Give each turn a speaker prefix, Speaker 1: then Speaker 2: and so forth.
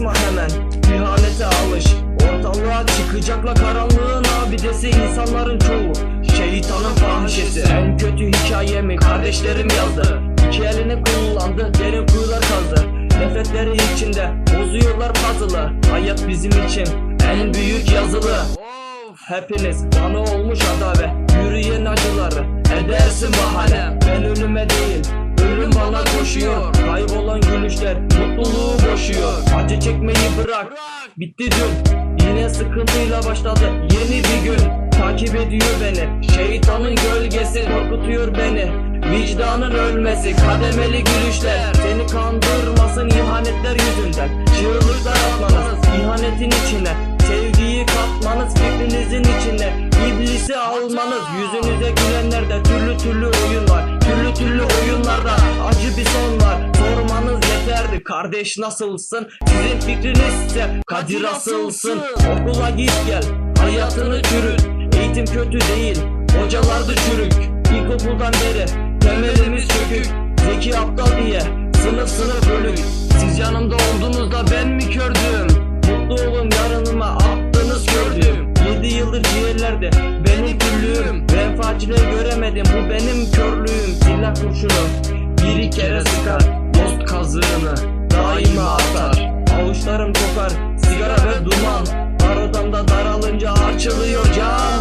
Speaker 1: hemen. İhanete alış Ortalığa çıkacakla karanlığın abidesi. İnsanların çoğu Şeytanın fahişesi. En kötü hikayemi kardeşlerim yazdı. İki elini kullandı derin kuyular kazdı. Nefretleri içinde bozuyorlar puzzle'ı. Hayat bizim için en büyük yazılı. Hepiniz bana olmuş adavet Yürüyen acıları edersin bahane. Ben ölüme mutluluğu boşuyor Acı çekmeyi bırak. Bitti dün. Yine sıkıntıyla başladı. Yeni bir gün. Takip ediyor beni. Şeytanın gölgesi korkutuyor beni. Vicdanın ölmesi. Kademeli gülüşler. Seni kandırmasın ihanetler yüzünden. Çığlıklar atmanız ihanetin içine. Sevgiyi katmanız fikrinizin içine. İblisi almanız yüzünüze gülenlerde türlü türlü oyun var. Türlü türlü oyunlarda kardeş nasılsın? Sizin fikrinizse Kadir asılsın Okula git gel hayatını çürüt. Eğitim kötü değil hocalardı çürük. İlkokuldan beri temelimiz çökük. Zeki aptal diye sınıf sınıf bölük. Siz yanımda olduğunuzda ben mi kördüm? Mutlu olun yarınıma attınız gördüm. 7 yıldır ciğerlerde benim küllüğüm. Menfaatçileri göremedim bu benim körlüğüm. Silah kurşunu bir kere sıkar Dost kazığını daima atar Avuçlarım kokar sigara ve duman. Dar odamda daralınca açılıyor cam